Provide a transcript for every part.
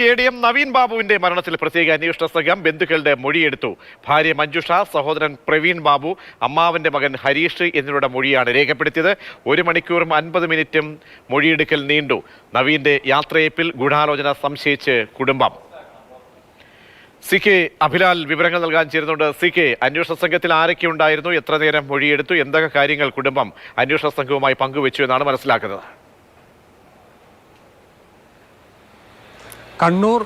K D M Naveen ബാബുവിന്റെ മരണത്തിൽ പ്രത്യേക അന്വേഷണ സംഘം ബന്ധുക്കളുടെ മൊഴിയെടുത്തു. ഭാര്യ മഞ്ജുഷ സഹോദരൻ പ്രവീൺ ബാബു അമ്മാവന്റെ മകൻ ഹരീഷ് എന്നിവരുടെ മൊഴിയാണ് രേഖപ്പെടുത്തിയത്. ഒരു മണിക്കൂറും അൻപത് മിനിറ്റും മൊഴിയെടുക്കൽ നീണ്ടു. നവീന്റെ യാത്രയപ്പിൽ ഗൂഢാലോചന സംശയിച്ച് കുടുംബം. സി കെ അഭിലാൽ വിവരങ്ങൾ നൽകാൻ ചേരുന്നുണ്ട്. സി കെ അന്വേഷണ സംഘത്തിൽ ആരൊക്കെ ഉണ്ടായിരുന്നു? എത്ര നേരം മൊഴിയെടുത്തു? എന്തൊക്കെ കാര്യങ്ങൾ കുടുംബം അന്വേഷണ സംഘവുമായി പങ്കുവച്ചു എന്നാണ് മനസ്സിലാക്കുന്നത്. കണ്ണൂർ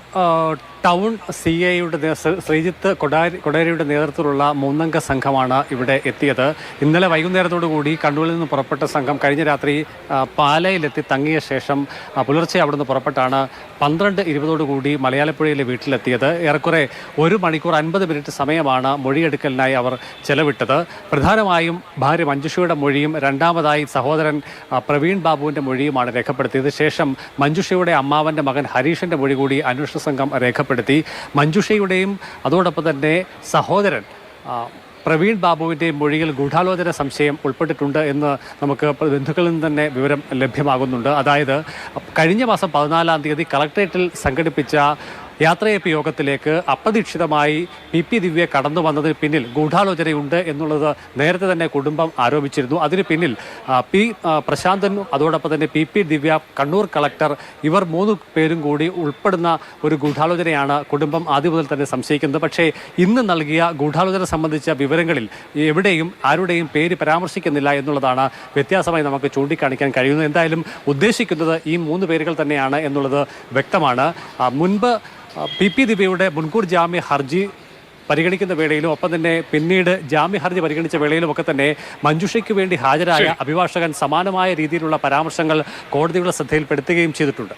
ടൗൺ സി ഐയുടെ ശ്രീജിത്ത് കൊടാരി കൊടാരിയുടെ നേതൃത്വത്തിലുള്ള മൂന്നംഗ സംഘമാണ് ഇവിടെ എത്തിയത്. ഇന്നലെ വൈകുന്നേരത്തോടുകൂടി കണ്ണൂരിൽ നിന്ന് പുറപ്പെട്ട സംഘം കഴിഞ്ഞ രാത്രി പാലയിലെത്തി തങ്ങിയ ശേഷം പുലർച്ചെ അവിടുന്ന് പുറപ്പെട്ടാണ് പന്ത്രണ്ട് ഇരുപതോടുകൂടി മലയാളപ്പുഴയിലെ വീട്ടിലെത്തിയത്. ഏറെക്കുറെ ഒരു മണിക്കൂർ അൻപത് മിനിറ്റ് സമയമാണ് മൊഴിയെടുക്കലിനായി അവർ ചെലവിട്ടത്. പ്രധാനമായും ഭാര്യ മഞ്ജുഷയുടെ മൊഴിയും രണ്ടാമതായി സഹോദരൻ പ്രവീൺ ബാബുവിന്റെ മൊഴിയുമാണ് രേഖപ്പെടുത്തിയത്. ശേഷം മഞ്ജുഷയുടെ അമ്മാവന്റെ മകൻ ഹരീഷിന്റെ മൊഴി കൂടി അന്വേഷണ സംഘം രേഖപ്പെടുത്തി. മഞ്ജുഷയുടെയും അതോടൊപ്പം തന്നെ സഹോദരൻ പ്രവീൺ ബാബുവിന്റെയും മൊഴിയിൽ ഗൂഢാലോചന സംശയം ഉൾപ്പെട്ടിട്ടുണ്ട് എന്ന് നമുക്ക് ബന്ധുക്കളിൽ നിന്ന് തന്നെ വിവരം ലഭ്യമാകുന്നുണ്ട്. അതായത് കഴിഞ്ഞ മാസം പതിനാലാം തീയതി കളക്ട്രേറ്റിൽ സംഘടിപ്പിച്ച യാത്രയപ്പ് യോഗത്തിലേക്ക് അപ്രതീക്ഷിതമായി പി പി ദിവ്യ കടന്നു വന്നതിന് പിന്നിൽ ഗൂഢാലോചനയുണ്ട് എന്നുള്ളത് നേരത്തെ തന്നെ കുടുംബം ആരോപിച്ചിരുന്നു. അതിന് പിന്നിൽ പി പ്രശാന്തനും അതോടൊപ്പം തന്നെ P P Divya Kannur collector ഇവർ മൂന്ന് പേരും കൂടി ഉൾപ്പെടുന്ന ഒരു ഗൂഢാലോചനയാണ് കുടുംബം ആദ്യം മുതൽ തന്നെ സംശയിക്കുന്നത്. പക്ഷേ ഇന്ന് നൽകിയ ഗൂഢാലോചന സംബന്ധിച്ച വിവരങ്ങളിൽ എവിടെയും ആരുടെയും പേര് പരാമർശിക്കുന്നില്ല എന്നുള്ളതാണ് വ്യത്യാസമായി നമുക്ക് ചൂണ്ടിക്കാണിക്കാൻ കഴിയുന്നത്. എന്തായാലും ഉദ്ദേശിക്കുന്നത് ഈ മൂന്ന് പേരുകൾ തന്നെയാണ് എന്നുള്ളത് വ്യക്തമാണ്. മുൻപ് പി പി ദിവ്യയുടെ മുൻകൂർ ജാമ്യ ഹർജി പരിഗണിക്കുന്ന വേളയിലും ഒപ്പം തന്നെ പിന്നീട് ജാമ്യ ഹർജി പരിഗണിച്ച വേളയിലും ഒക്കെ തന്നെ മഞ്ജുഷയ്ക്ക് വേണ്ടി ഹാജരായ അഭിഭാഷകൻ സമാനമായ രീതിയിലുള്ള പരാമർശങ്ങൾ കോടതിയുടെ ശ്രദ്ധയിൽപ്പെടുത്തുകയും ചെയ്തിട്ടുണ്ട്.